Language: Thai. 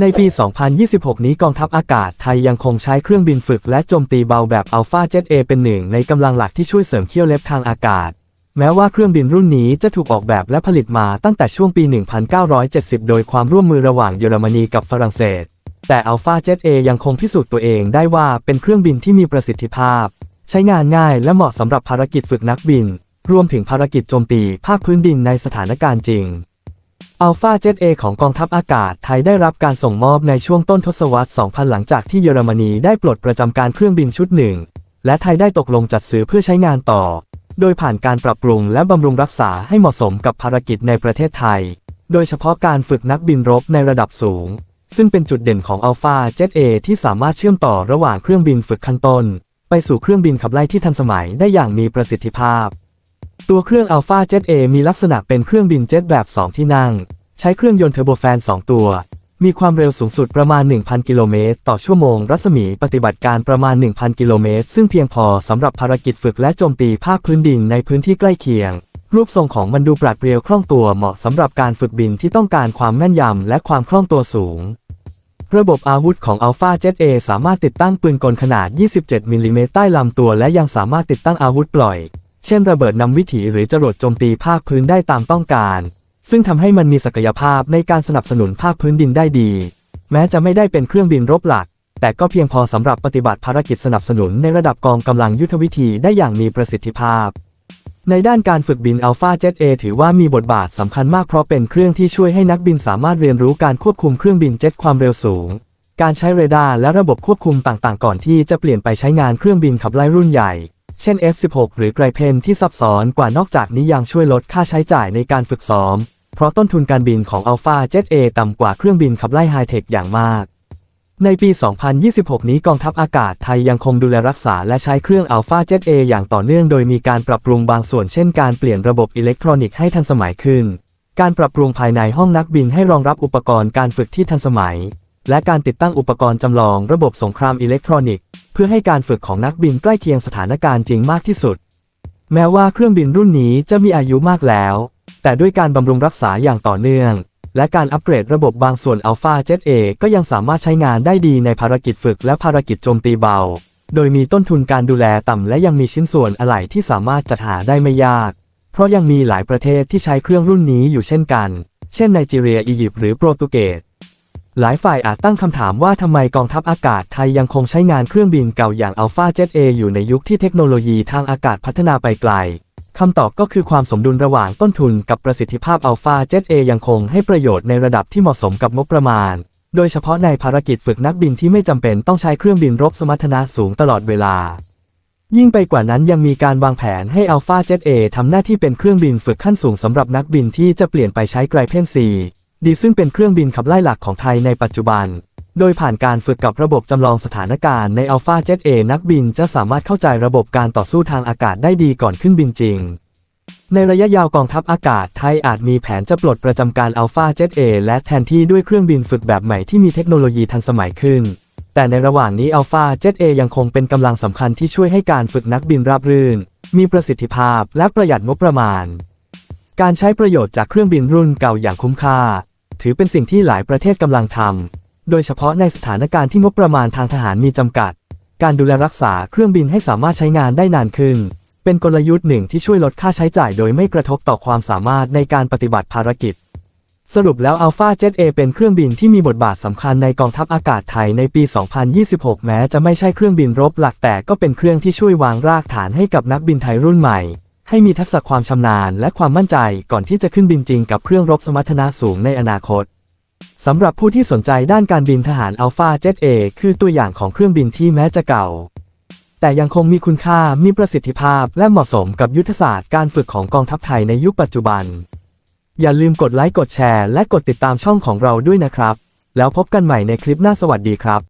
ในปี 2026 นี้กองทัพอากาศไทยยังคงใช้เครื่องบินฝึกและโจมตีเบาแบบ Alpha Jet A เป็นหนึ่งในกำลังหลักที่ช่วยเสริมเขี้ยวเล็บทางอากาศ แม้ว่าเครื่องบินรุ่นนี้จะถูกออกแบบและผลิตมาตั้งแต่ช่วงปี 1970 โดยความร่วมมือระหว่างเยอรมนีกับฝรั่งเศส แต่ Alpha Jet A ยังคงพิสูจน์ตัวเองได้ว่าเป็นเครื่องบินที่มีประสิทธิภาพ ใช้งานง่ายและเหมาะสำหรับภารกิจฝึกนักบิน รวมถึงภารกิจโจมตีภาคพื้นดินในสถานการณ์จริง Alpha Jet A ของกองทัพอากาศไทยได้รับการส่งมอบในช่วงต้นทศวรรษ 2000 หลังจากที่เยอรมนีได้ปลดประจำการเครื่องบินชุดหนึ่ง และไทยได้ตกลงจัดซื้อเพื่อใช้งานต่อ โดยผ่านการปรับปรุงและบำรุงรักษาให้เหมาะสมกับภารกิจในประเทศไทย โดยเฉพาะการฝึกนักบินรบในระดับสูง ซึ่งเป็นจุดเด่นของ Alpha Jet A ที่สามารถเชื่อมต่อระหว่างเครื่องบินฝึกขั้นต้น ไปสู่เครื่องบินขับไล่ที่ทันสมัยได้อย่างมีประสิทธิภาพ ตัวเครื่อง Alpha Jet A มีลักษณะเป็นเครื่องบินเจ็ตแบบ 2 ที่นั่ง ใช้เครื่องยนต์เทอร์โบแฟน 2 ตัว มีความเร็วสูงสุดประมาณ 1,000 กิโลเมตร ต่อชั่วโมง รัศมีปฏิบัติการประมาณ 1,000 กิโลเมตร ซึ่งเพียงพอสำหรับภารกิจฝึกและโจมตีภาคพื้นดินในพื้นที่ใกล้เคียง รูปทรงของมันดูปราดเปรียวคล่องตัวเหมาะสำหรับการฝึกบินที่ต้องการความแม่นยำและความคล่องตัวสูงระบบอาวุธของ Alpha Jet A สามารถติดตั้งปืนกลขนาด 27 มิลลิเมตรใต้ลำตัว และยังสามารถติดตั้งอาวุธปล่อย เช่นระเบิดนำวิถีหรือจรวดโจมตีภาคพื้นได้ตามต้องการ ซึ่งทำให้มันมีศักยภาพในการสนับสนุนภาคพื้นดินได้ดี แม้จะไม่ได้เป็นเครื่องบินรบหลัก แต่ก็เพียงพอสำหรับปฏิบัติภารกิจสนับสนุนในระดับกองกำลังยุทธวิธีได้อย่างมีประสิทธิภาพ ในด้านการฝึกบิน Alpha Jet A ถือว่ามีบทบาทสำคัญมากเพราะเป็นเครื่องที่ช่วยให้นักบินสามารถเรียนรู้การควบคุมเครื่องบินเจ็ตความเร็วสูง การใช้เรดาร์และระบบควบคุมต่างๆ ก่อนที่จะเปลี่ยนไปใช้งานเครื่องบินขับไล่รุ่นใหญ่ เช่น F16 หรือไกรเพนที่ซับซ้อนกว่านอกจากนี้ยังช่วยลดค่าใช้จ่ายในการฝึกซ้อม เพราะต้นทุนการบินของ Alpha Jet A ต่ำกว่าเครื่องบินขับไล่ไฮเทคอย่างมาก ในปี 2026 นี้กองทัพอากาศไทยยังคงดูแลรักษาและใช้เครื่อง Alpha Jet A อย่างต่อเนื่องโดยมีการปรับปรุงบางส่วนเช่นการเปลี่ยนระบบอิเล็กทรอนิกส์ให้ทันสมัยขึ้น การปรับปรุงภายในห้องนักบินให้รองรับอุปกรณ์การฝึกที่ทันสมัย และการติดตั้งอุปกรณ์จำลองระบบสงครามอิเล็กทรอนิกส์ พื่อให้การฝึกของนักบินใกล้เคียงสถานการณ์จริงมากที่สุด แม้ว่าเครื่องบินรุ่นนี้จะมีอายุมากแล้ว แต่ด้วยการบำรุงรักษาอย่างต่อเนื่อง และการอัปเกรดระบบบางส่วน Alpha Jet A ก็ยังสามารถใช้งานได้ดีในภารกิจฝึกและภารกิจโจมตีเบา โดยมีต้นทุนการดูแลต่ำและยังมีชิ้นส่วนอะไหล่ที่สามารถจัดหาได้ไม่ยาก เพราะยังมีหลายประเทศที่ใช้เครื่องรุ่นนี้อยู่เช่นกัน เช่นไนจีเรียอียิปต์หรือโปรตุเกส หลายฝ่ายอาจตั้งคำถามว่าทำไมกองทัพอากาศไทยยังคงใช้งานเครื่องบินเก่าอย่าง Alpha Jet A อยู่ในยุคที่เทคโนโลยีทางอากาศพัฒนาไปไกลคำตอบก็คือความสมดุลระหว่างต้นทุนกับประสิทธิภาพ Alpha Jet A ยังคงให้ประโยชน์ในระดับที่เหมาะสมกับงบประมาณ โดยเฉพาะในภารกิจฝึกนักบินที่ไม่จำเป็นต้องใช้เครื่องบินรบสมรรถนะสูงตลอดเวลา ยิ่งไปกว่านั้นยังมีการวางแผนให้ Alpha Jet A ทำหน้าที่เป็นเครื่องบินฝึกขั้นสูงสำหรับนักบินที่จะเปลี่ยนไปใช้ไกรเพนซี ดีซึ่งเป็นเครื่องบินขับไล่หลักของไทยในปัจจุบัน โดยผ่านการฝึกกับระบบจำลองสถานการณ์ใน Alpha Jet A นักบินจะสามารถเข้าใจระบบการต่อสู้ทางอากาศได้ดีก่อนขึ้นบินจริง ในระยะยาวกองทัพอากาศไทยอาจมีแผนจะปลดประจำการ Alpha Jet A และแทนที่ด้วยเครื่องบินฝึกแบบใหม่ที่มีเทคโนโลยีทันสมัยขึ้น แต่ในระหว่างนี้ Alpha Jet A ยังคงเป็นกำลังสำคัญที่ช่วยให้การฝึกนักบินราบรื่น มีประสิทธิภาพและประหยัดงบประมาณ การใช้ประโยชน์จากเครื่องบินรุ่นเก่าอย่างคุ้มค่า ถือเป็นสิ่งที่หลายประเทศกำลังทำ โดยเฉพาะในสถานการณ์ที่งบประมาณทางทหารมีจำกัด การดูแลรักษาเครื่องบินให้สามารถใช้งานได้นานขึ้น เป็นกลยุทธ์หนึ่งที่ช่วยลดค่าใช้จ่ายโดยไม่กระทบต่อความสามารถในการปฏิบัติภารกิจ สรุปแล้ว Alpha Jet A เป็นเครื่องบินที่มีบทบาทสำคัญในกองทัพอากาศไทยในปี 2026 แม้จะไม่ใช่เครื่องบินรบหลักแต่ก็เป็นเครื่องที่ช่วยวางรากฐานให้กับนักบินไทยรุ่นใหม่ ให้มีทักษะความชำนาญและความมั่นใจก่อนที่จะขึ้นบินจริงกับเครื่องรบสมรรถนะสูงในอนาคตสำหรับผู้ที่สนใจด้านการบินทหาร Alpha Jet A คือตัวอย่างของเครื่องบินที่แม้จะเก่า แต่ยังคงมีคุณค่ามีประสิทธิภาพและเหมาะสมกับยุทธศาสตร์การฝึกของกองทัพไทยในยุคปัจจุบัน อย่าลืมกดไลค์กดแชร์และกดติดตามช่องของเราด้วยนะครับ แล้วพบกันใหม่ในคลิปหน้าสวัสดีครับ